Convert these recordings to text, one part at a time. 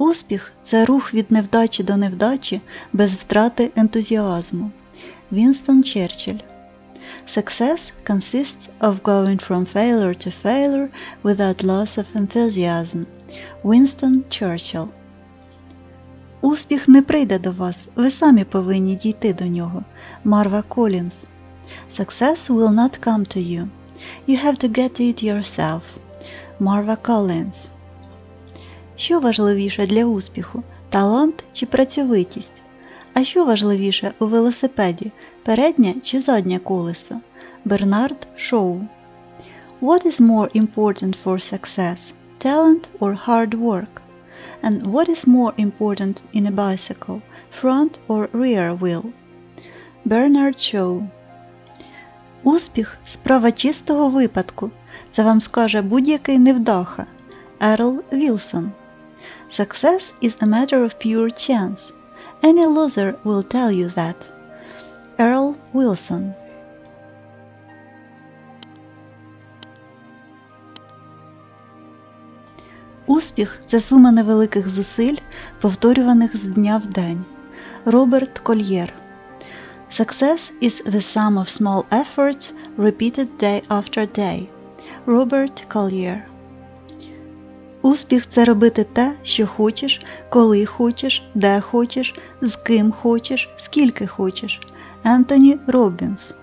Успіх це рух від невдачі до невдачі без втрати ентузіазму. Вінстон Черчилль. Success consists of going from failure to failure without loss of enthusiasm. Winston Churchill. Успіх не прийде до вас, ви самі повинні дійти до нього. Марва Колінс. Success will not come to you. You have to get it yourself. Марва Collins. Що важливіше для успіху талант чи працьовитість? А що важливіше у велосипеді переднє чи заднє колесо? Бернард Шоу. What is more important for success? Talent or hard work? And what is more important in a bicycle? Front or rear wheel? Bernard Shaw. Успіх справа чистого випадку. Це вам скаже будь-який невдаха. Ерл Вілсон. Success is a matter of pure chance. Any loser will tell you that. Earl Wilson. Успіх це сума невеликих зусиль, повторюваних з дня в день. Роберт Кольєр. Success is the sum of small efforts repeated day after day. Роберт Collier. Успіх це робити те, що хочеш, коли хочеш, де хочеш, з ким хочеш, скільки хочеш. Ентоні Робінс.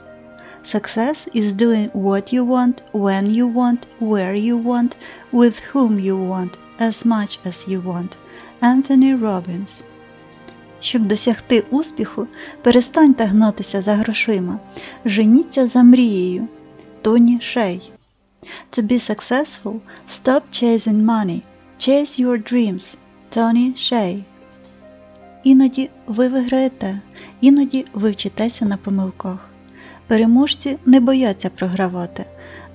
Success is doing what you want, when you want, where you want, with whom you want, as much as you want. Ентоні Робінс. Щоб досягти успіху, перестаньте гнатися за грошима. Женіться за мрією. Тоні Шей. To be successful, stop chasing money. Chase your dreams. Tony Shea. Іноді ви виграєте, іноді ви вчитеся на помилках. Переможці не бояться програвати.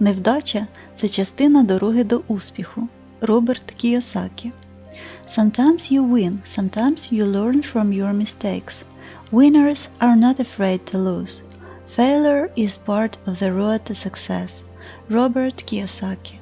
Невдача це частина дороги до успіху. Роберт Кіосакі. Sometimes you win, sometimes you learn from your mistakes. Winners are not afraid to lose. Failure is part of the road to success. Роберт Кіосакі